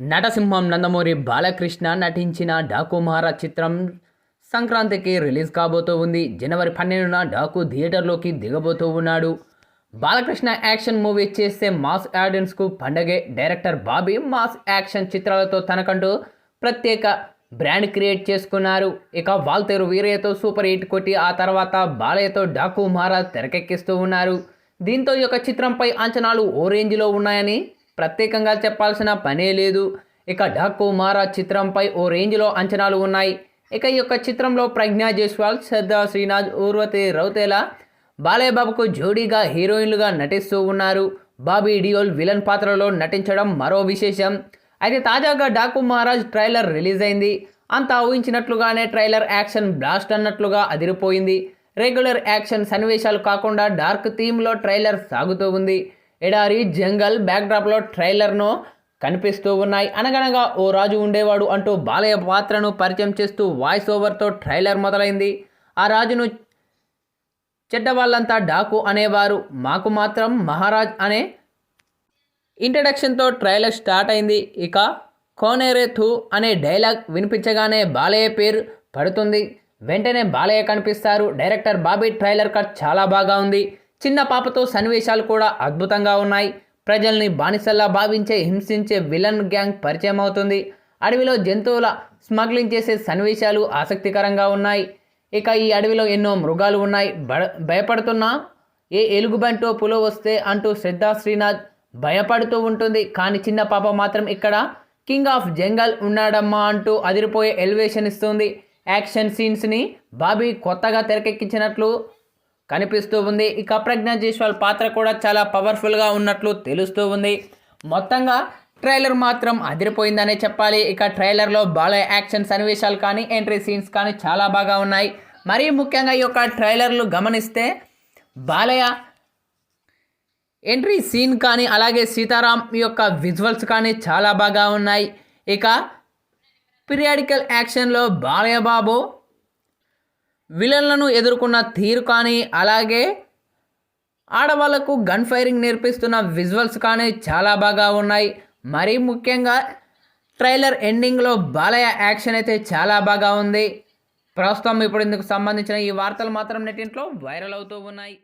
నటసింహం నందమూరి బాలకృష్ణ నటించిన డాకు మహారాజ్ చిత్రం సంక్రాంతికి రిలీజ్ కాబోతూ ఉంది. జనవరి పన్నెండున డాకు థియేటర్లోకి దిగబోతూ ఉన్నాడు. బాలకృష్ణ యాక్షన్ మూవీ చేస్తే మాస్ ఆడియన్స్కు పండగే. డైరెక్టర్ బాబీ మాస్ యాక్షన్ చిత్రాలతో తనకంటూ ప్రత్యేక బ్రాండ్ క్రియేట్ చేసుకున్నారు. ఇక వాల్తేరు వీరయ్యతో సూపర్ హిట్ కొట్టి ఆ తర్వాత బాలయ్యతో డాకు మహారాజ్ తెరకెక్కిస్తూ ఉన్నారు. దీంతో ఈ యొక్క చిత్రంపై అంచనాలు ఓ రేంజ్లో ఉన్నాయని ప్రత్యేకంగా చెప్పాల్సిన పనే లేదు. ఇక డాకు మహారాజ్ చిత్రంపై ఓ రేంజ్లో అంచనాలు ఉన్నాయి. ఇక ఈ యొక్క చిత్రంలో ప్రజ్ఞా జైస్వాల్ శ్రద్ధా శ్రీనాథ్ ఊర్వతి రౌతేలా బాలయ్యబాబుకు జోడీగా హీరోయిన్లుగా నటిస్తూ ఉన్నారు. బాబీ డియోల్ విలన్ పాత్రలో నటించడం మరో విశేషం. అయితే తాజాగా డాకు మహారాజ్ ట్రైలర్ రిలీజ్ అయింది. అంతా ఊహించినట్లుగానే ట్రైలర్ యాక్షన్ బ్లాస్ట్ అన్నట్లుగా అదిరిపోయింది. రెగ్యులర్ యాక్షన్ సన్నివేశాలు కాకుండా డార్క్ థీమ్లో ట్రైలర్ సాగుతూ ఉంది. ఎడారి జంగల్ బ్యాక్డ్రాప్లో ట్రైలర్ను కనిపిస్తూ ఉన్నాయి. అనగనగా ఓ రాజు ఉండేవాడు అంటూ బాలయ్య పాత్రను పరిచయం చేస్తూ వాయిస్ ఓవర్తో ట్రైలర్ మొదలైంది. ఆ రాజును చెడ్డవాళ్ళంతా డాకు అనేవారు. మాకు మాత్రం మహారాజ్ అనే ఇంట్రడక్షన్తో ట్రైలర్ స్టార్ట్ అయింది. ఇక కోనేరేథు అనే డైలాగ్ వినిపించగానే బాలయ్య పేరు పడుతుంది. వెంటనే బాలయ్య కనిపిస్తారు. డైరెక్టర్ బాబీ ట్రైలర్ కట్ చాలా బాగా ఉంది. చిన్న పాపతో సన్నివేశాలు కూడా అద్భుతంగా ఉన్నాయి. ప్రజల్ని బానిసల్లా భావించే హింసించే విలన్ గ్యాంగ్ పరిచయం అవుతుంది. అడవిలో జంతువుల స్మగ్లింగ్ చేసే సన్నివేశాలు ఆసక్తికరంగా ఉన్నాయి. ఇక ఈ అడవిలో ఎన్నో మృగాలు ఉన్నాయి. బ భయపడుతున్నా? ఏ ఎలుగుబంటో పులో వస్తే అంటూ శ్రద్ధా శ్రీనాథ్ భయపడుతూ ఉంటుంది. కానీ చిన్న పాప మాత్రం ఇక్కడ కింగ్ ఆఫ్ జంగల్ ఉన్నాడమ్మా అంటూ అదిరిపోయే ఎలివేషన్ ఇస్తుంది. యాక్షన్ సీన్స్ని బాబీ కొత్తగా తెరకెక్కించినట్లు కనిపిస్తూ ఉంది. ఇక ప్రజ్ఞా జైస్వాల్ పాత్ర కూడా చాలా పవర్ఫుల్గా ఉన్నట్లు తెలుస్తూ ఉంది. మొత్తంగా ట్రైలర్ మాత్రం అదిరిపోయిందనే చెప్పాలి. ఇక ట్రైలర్లో బాలయ్య యాక్షన్ సన్నివేశాలు కానీ ఎంట్రీ సీన్స్ కానీ చాలా బాగా ఉన్నాయి. మరీ ముఖ్యంగా ఈ యొక్క ట్రైలర్లు గమనిస్తే బాలయ్య ఎంట్రీ సీన్ కానీ అలాగే సీతారాం యొక్క విజువల్స్ కానీ చాలా బాగా ఉన్నాయి. ఇక పీరియాడికల్ యాక్షన్లో బాలయ్య బాబు విలన్లను ఎదుర్కొన్న తీరు కానీ అలాగే ఆడవాళ్ళకు గన్ ఫైరింగ్ నేర్పిస్తున్న విజువల్స్ కానీ చాలా బాగా ఉన్నాయి. మరీ ముఖ్యంగా ట్రైలర్ ఎండింగ్లో బాలయ్య యాక్షన్ అయితే చాలా బాగా ఉంది. ప్రస్తుతం ఇప్పుడు ఇందుకు సంబంధించిన ఈ వార్తలు మాత్రం నెట్టింట్లో వైరల్ అవుతూ ఉన్నాయి.